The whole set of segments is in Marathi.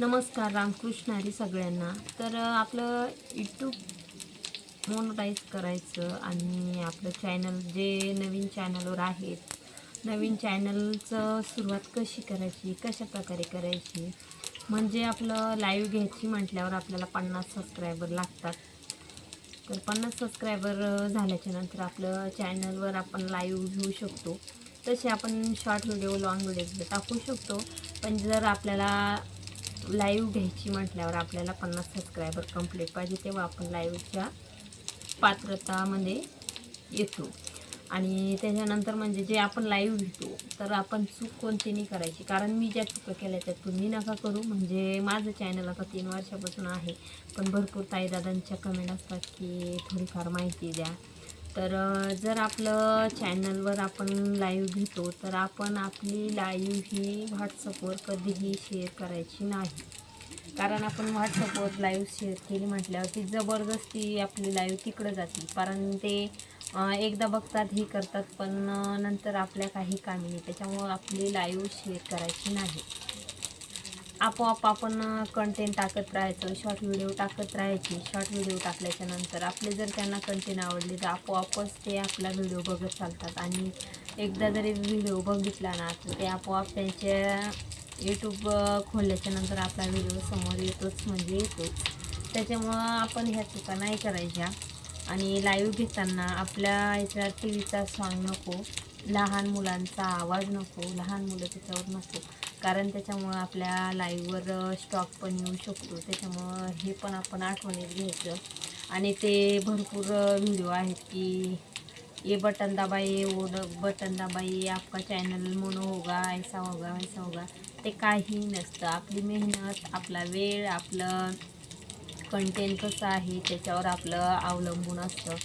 नमस्कार रामकृष्ण हरी सगळ्यांना. तर आपलं यूट्यूब मोनोटाईज करायचं आणि आपलं चॅनल जे नवीन चॅनलवर आहेत नवीन चॅनलचं सुरुवात कशी करायची कशा प्रकारे करायची म्हणजे आपलं लाईव्ह घ्यायची म्हटल्यावर आपल्याला पन्नास सबस्क्रायबर लागतात. तर पन्नास सबस्क्रायबर झाल्याच्यानंतर आपलं चॅनलवर आपण लाईव्ह घेऊ शकतो. तसे आपण शॉर्ट व्हिडिओ लॉंग व्हिडिओ टाकू शकतो. पण जर आपल्याला लाईव्ह घ्यायची म्हटल्यावर आपल्याला पन्नास सबस्क्रायबर कंप्लीट पाहिजे तेव्हा आपण लाईव्हच्या पात्रतामध्ये येतो. आणि त्याच्यानंतर म्हणजे जे आपण लाईव्ह घेतो तर आपण चूक कोणती नाही करायची. कारण मी ज्या चुका केल्या त्या तुम्ही नका करू. म्हणजे माझं चॅनल आता तीन वर्षापासून आहे. पण भरपूर ताईदादांच्या कमेंट असतात की थोडीफार माहिती द्या. तर जर आपलं चॅनलवर आपण लाईव्ह घेतो तर आपण आपली लाईव्ह ही व्हॉट्सअपवर कधीही शेअर करायची नाही. कारण आपण व्हॉट्सअपवर लाईव्ह शेअर केली म्हटल्यावर ती जबरदस्ती आपली लाईव्ह तिकडं जाते. कारण ते एकदा बघतात हे करतात पण नंतर आपल्या काही कामी नाही. त्याच्यामुळं आपली लाईव्ह शेअर करायची नाही. आपोआप आपण कंटेंट टाकत राहायचं. शॉर्ट व्हिडिओ टाकत राहायचे. शॉर्ट व्हिडिओ टाकल्याच्या नंतर आपले जर त्यांना कंटेंट आवडले तर आपोआपच ते आपला व्हिडिओ बघत चालतात. आणि एकदा जरी व्हिडिओ बघितला ना तर ते आपोआप त्यांच्या यूट्यूब खोलल्याच्या नंतर आपला व्हिडिओ समोर येतोच म्हणजे येतोच. त्याच्यामुळं आपण ह्या चुका नाही करायच्या. आणि लाईव्ह घेताना आपल्या याच्या टी व्हीचा सॉन्ग नको लहान मुलांचा आवाज नको लहान मुलं त्याच्यावर नको. कारण त्याच्यामुळं आपल्या लाईव्हवर स्टॉक पण येऊ शकतो. त्याच्यामुळं हे पण आपण आठवणीत घ्यायचं. आणि ते भरपूर व्हिडिओ आहेत की ये बटन दाबाई ओड बटन दाबाई आपका चॅनल मोनो होगा ऐसा होगा वैसा होगा. ते काही नसतं. आपली मेहनत आपला वेळ आपलं कंटेंट कसं आहे त्याच्यावर आपलं अवलंबून असतं.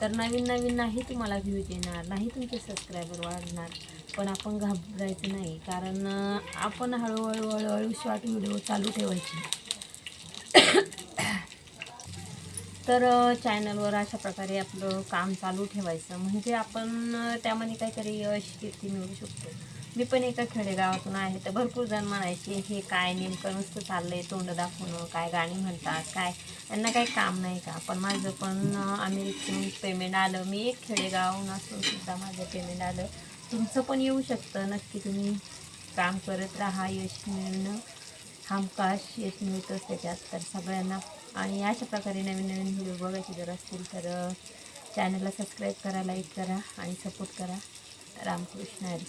तर नवीन नवीन नाही तुम्हाला व्ह्यूज येणार नाही तुमचे सबस्क्रायबर वाढणार. पण आपण घाबरायचं नाही. कारण आपण हळूहळू हळूहळू शॉर्ट व्हिडिओ चालू ठेवायचे. तर चॅनलवर अशा प्रकारे आपलं काम चालू ठेवायचं. म्हणजे आपण त्यामध्ये काहीतरी यश कीर्ती मिळवू शकतो. मी पण एका खेडेगावातून आहे तर भरपूर जण म्हणायचे हे काय नेमकं नुसतं आहे तोंड दाखवणं काय गाणी म्हणतात काय? यांना काही काम नाही का? पण माझं पण अं, अमेरिकेतून पेमेंट आलं. मी एक खेडेगावून असून सुद्धा माझं पेमेंट आलं. तुमचं पण येऊ शकतं. नक्की तुम्ही काम करत राहा यश मिळणं हमखास यश मिळतंच त्याच्यात तर सगळ्यांना आणि अशा प्रकारे नवीन नवीन व्हिडिओ बघायचे जर असतील तर चॅनलला सबस्क्राईब करा लाईक करा आणि सपोर्ट करा. रामकृष्ण हरी.